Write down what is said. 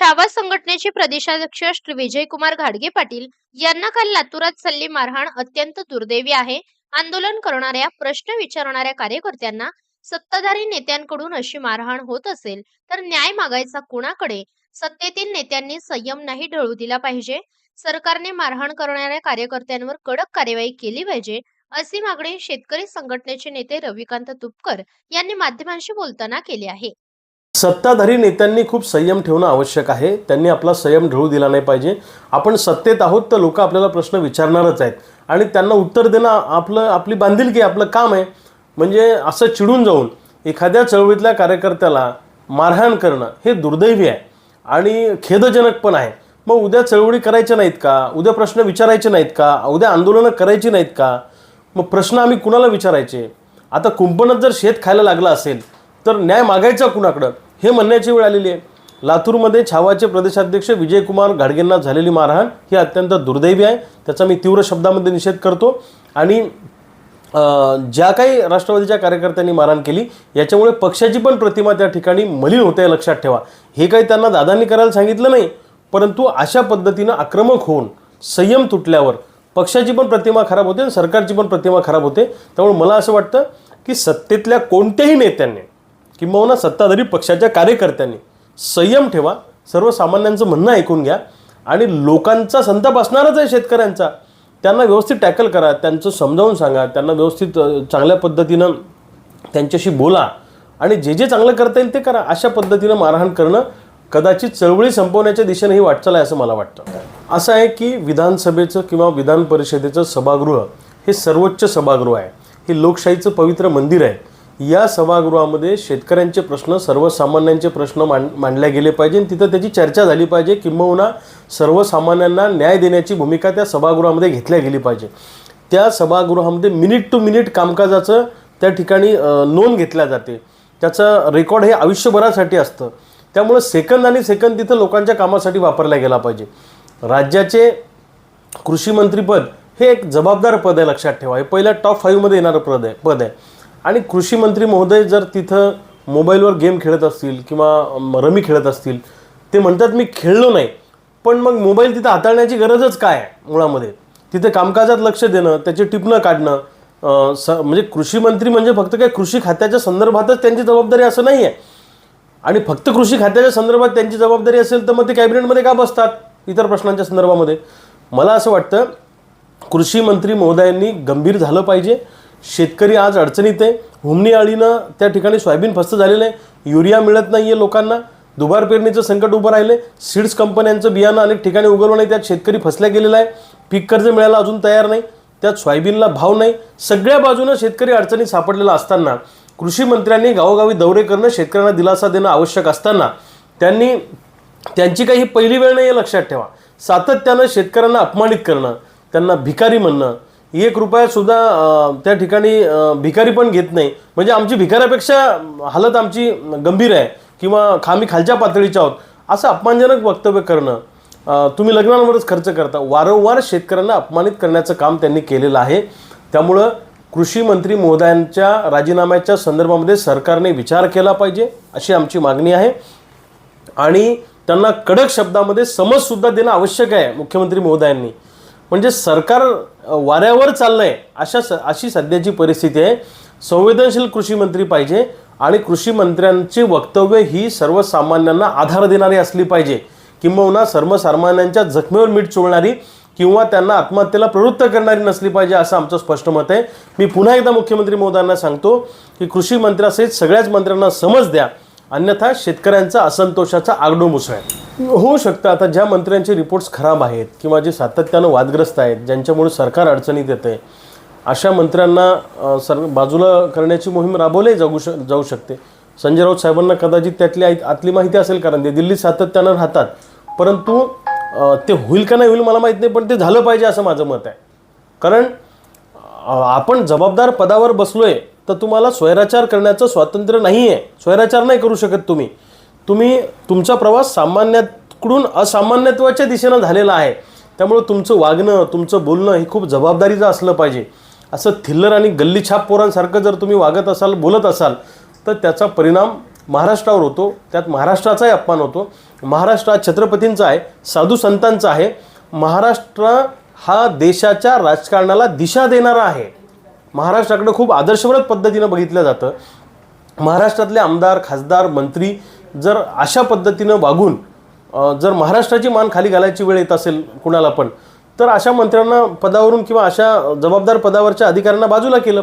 छावा संघटनेचे प्रदेशाध्यक्ष श्री विजयकुमार घाडगे पाटील यांना काल लातूरात चालली मारहाण अत्यंत दुर्दैवी आहे. आंदोलन करणाऱ्या प्रश्न विचारणाऱ्या कार्यकर्त्यांना सत्ताधारी नेत्यांकडून अशी मारहाण होत असेल तर न्याय मागायचा कुणाकडे? सत्तेतील नेत्यांनी संयम नाही ढळू दिला पाहिजे. सरकारने मारहाण करणाऱ्या कार्यकर्त्यांवर कडक कार्यवाही केली पाहिजे अशी मागणी शेतकरी संघटनेचे नेते रविकांत तुपकर यांनी माध्यमांशी बोलताना केली आहे. सत्ताधारी नेत्यांनी खूप संयम ठेवणं आवश्यक आहे. त्यांनी आपला संयम ढळू दिला नाही पाहिजे. आपण सत्तेत आहोत तर लोक आपल्याला प्रश्न विचारणारच आहेत. आणि त्यांना उत्तर देणं आपलं आपली बांधिलकी आपलं काम आहे. म्हणजे असं चिडून जाऊन एखाद्या चळवळीतल्या कार्यकर्त्याला मारहाण करणं हे दुर्दैवी आहे. आणि खेदजनक पण आहे. मग उद्या चळवळी करायच्या नाहीत का? उद्या प्रश्न विचारायचे नाहीत का? उद्या आंदोलनं करायची नाहीत का? मग प्रश्न आम्ही कुणाला विचारायचे? आता कुंपणात जर शेत खायला लागलं असेल तर न्याय मागायचा कुणाकडं? हे म्हणण्याची वेळ आलेली आहे. लातूरमध्ये छावाचे प्रदेशाध्यक्ष विजयकुमार घाडगेंना झालेली मारहाण ही अत्यंत दुर्दैवी आहे. त्याचा मी तीव्र शब्दामध्ये निषेध करतो. आणि ज्या काही राष्ट्रवादीच्या कार्यकर्त्यांनी मारहाण केली याच्यामुळे पक्षाची पण प्रतिमा त्या ठिकाणी मलिन होते लक्षात ठेवा. हे काही त्यांना दादांनी करायला सांगितलं नाही परंतु अशा पद्धतीनं आक्रमक होऊन संयम तुटल्यावर पक्षाची पण प्रतिमा खराब होते आणि सरकारची पण प्रतिमा खराब होते. त्यामुळे मला असं वाटतं की सत्तेतल्या कोणत्याही नेत्यांनी किंबहुना सत्ताधारी पक्षाच्या कार्यकर्त्यांनी. संयम ठेवा. सर्वसामान्यांचं म्हणणं ऐकून घ्या. आणि लोकांचा संताप असणारच आहे शेतकऱ्यांचा. त्यांना व्यवस्थित टॅकल करा. त्यांचं समजावून सांगा. त्यांना व्यवस्थित चांगल्या पद्धतीनं त्यांच्याशी बोला. आणि जे जे चांगलं करता येईल ते करा. अशा पद्धतीनं मारहाण करणं कदाचित चळवळी संपवण्याच्या दिशेनं ही वाटचाल आहे असं मला वाटतं. असं आहे की विधानसभेचं किंवा विधान परिषदेचं सभागृह हे सर्वोच्च सभागृह आहे. हे लोकशाहीचं पवित्र मंदिर आहे. या सभागृहामध्ये शेतकऱ्यांचे प्रश्न सर्वसामान्यांचे प्रश्न मांड मांडले गेले पाहिजे आणि तिथं त्याची चर्चा झाली पाहिजे किंबहुना सर्वसामान्यांना न्याय देण्याची भूमिका त्या सभागृहामध्ये घेतल्या गेली पाहिजे. त्या सभागृहामध्ये मिनिट टू मिनिट कामकाजाचं त्या ठिकाणी नोंद घेतल्या जाते. त्याचं रेकॉर्ड हे आयुष्यभरासाठी असतं. त्यामुळं सेकंद आणि सेकंद तिथं लोकांच्या कामासाठी वापरला गेला पाहिजे. राज्याचे कृषी मंत्रीपद हे एक जबाबदार पद आहे लक्षात ठेवा. हे पहिल्या टॉप फाईव्हमध्ये येणारं पद आहे पद आहे. आणि कृषी मंत्री महोदय जर तिथं मोबाईलवर गेम खेळत असतील किंवा रमी खेळत असतील ते म्हणतात मी खेळलो नाही. पण मग मोबाईल तिथं हाताळण्याची गरजच काय आहे मुळामध्ये? तिथे कामकाजात लक्ष देणं त्याची टिपणं काढणं स म्हणजे कृषी मंत्री म्हणजे फक्त काय कृषी खात्याच्या संदर्भातच त्यांची जबाबदारी असं नाही आहे आणि फक्त कृषी खात्याच्या संदर्भात त्यांची जबाबदारी असेल तर मग ते कॅबिनेटमध्ये का बसतात इतर प्रश्नांच्या संदर्भामध्ये? मला असं वाटतं कृषी मंत्री महोदयांनी गंभीर झालं पाहिजे. शेतकरी आज अडचणीत आहे. हुमणी आळीनं त्या ठिकाणी सोयाबीन फस्त झालेलं आहे. युरिया मिळत नाही आहे लोकांना. दुबार पेरणीचं संकट उभं राहिलं सीड्स कंपन्यांचं बियाणं अनेक ठिकाणी उगवलं नाही. त्यात शेतकरी फसल्या गेलेला आहे. पीक कर्ज मिळायला अजून तयार नाही. त्यात सोयाबीनला भाव नाही. सगळ्या बाजूनं शेतकरी अडचणीत सापडलेला असताना कृषी मंत्र्यांनी गावोगावी दौरे करणं शेतकऱ्यांना दिलासा देणं आवश्यक असताना त्यांनी त्यांची काही पहिली वेळ नाही आहे लक्षात ठेवा. सातत्यानं शेतकऱ्यांना अपमानित करणं त्यांना भिकारी म्हणणं एक कृपयासुद्धा त्या ठिकाणी भिकारी पण घेत नाही. म्हणजे आमची भिकाऱ्यापेक्षा हालत आमची गंभीर आहे. किंवा खामी खालच्या पातळीच्या आहोत. असं अपमानजनक वक्तव्य करणं तुम्ही लग्नांवरच खर्च करता. वारंवार शेतकऱ्यांना अपमानित करण्याचं काम त्यांनी केलेलं आहे. त्यामुळं कृषी मंत्री महोदयांच्या राजीनाम्याच्या संदर्भामध्ये सरकारने विचार केला पाहिजे अशी आमची मागणी आहे. आणि त्यांना कडक शब्दामध्ये समजसुद्धा देणं आवश्यक आहे मुख्यमंत्री महोदयांनी. म्हणजे सरकार वाऱ्यावर चाललं आहे अशा स अशी सध्याची परिस्थिती आहे. संवेदनशील कृषी मंत्री पाहिजे आणि कृषी मंत्र्यांची वक्तव्य ही सर्वसामान्यांना आधार देणारी असली पाहिजे. किंबहुना सर्वसामान्यांच्या जखमेवर मीठ चोळणारी किंवा त्यांना आत्महत्येला प्रवृत्त करणारी नसली पाहिजे असं आमचं स्पष्ट मत आहे. मी पुन्हा एकदा मुख्यमंत्री महोदयांना सांगतो की कृषी मंत्र्यासहित सगळ्याच मंत्र्यांना समज द्या. अन्यथा शेतकऱ्यांचा असंतोषाचा आगडो मुसळेल होऊ शकतं आता ज्या मंत्र्यांचे रिपोर्ट्स खराब आहेत किंवा जे सातत्यानं वादग्रस्त आहेत ज्यांच्यामुळे सरकार अडचणीत येते अशा मंत्र्यांना सर बाजूला करण्याची मोहीम राबवली जाऊ श जाऊ शकते. संजय राऊत साहेबांना कदाचित त्यातली आई आतली माहिती असेल कारण ते दिल्लीत सातत्यानं राहतात. परंतु ते होईल का नाही होईल मला माहीत नाही पण ते झालं पाहिजे असं माझं मत आहे. कारण आपण जबाबदार पदावर बसलो आहे तर तुम्हाला स्वैराचार करण्याचं स्वातंत्र्य नाही आहे स्वैराचार नाही करू शकत तुम्ही. तुम्ही तुमचा प्रवास सामान्याकडून असामान्यत्वाच्या दिशेनं झालेला आहे. त्यामुळे तुमचं वागणं तुमचं बोलणं हे खूप जबाबदारीचं असलं पाहिजे. असं थिल्लर आणि गल्लीछाप पोरांसारखं जर तुम्ही वागत असाल बोलत असाल तर त्याचा परिणाम महाराष्ट्रावर होतो. त्यात महाराष्ट्राचाही अपमान होतो. महाराष्ट्र हा छत्रपतींचा आहे साधू संतांचा आहे. महाराष्ट्र हा देशाच्या राजकारणाला दिशा देणारा आहे. महाराष्ट्राकडं खूप आदर्शवत पद्धतीनं बघितलं जातं. महाराष्ट्रातले आमदार खासदार मंत्री जर अशा पद्धतीनं वागून जर महाराष्ट्राची मान खाली घालायची वेळ येत असेल कुणाला पण तर अशा मंत्र्यांना पदावरून किंवा अशा जबाबदार पदावरच्या अधिकाऱ्यांना बाजूला केलं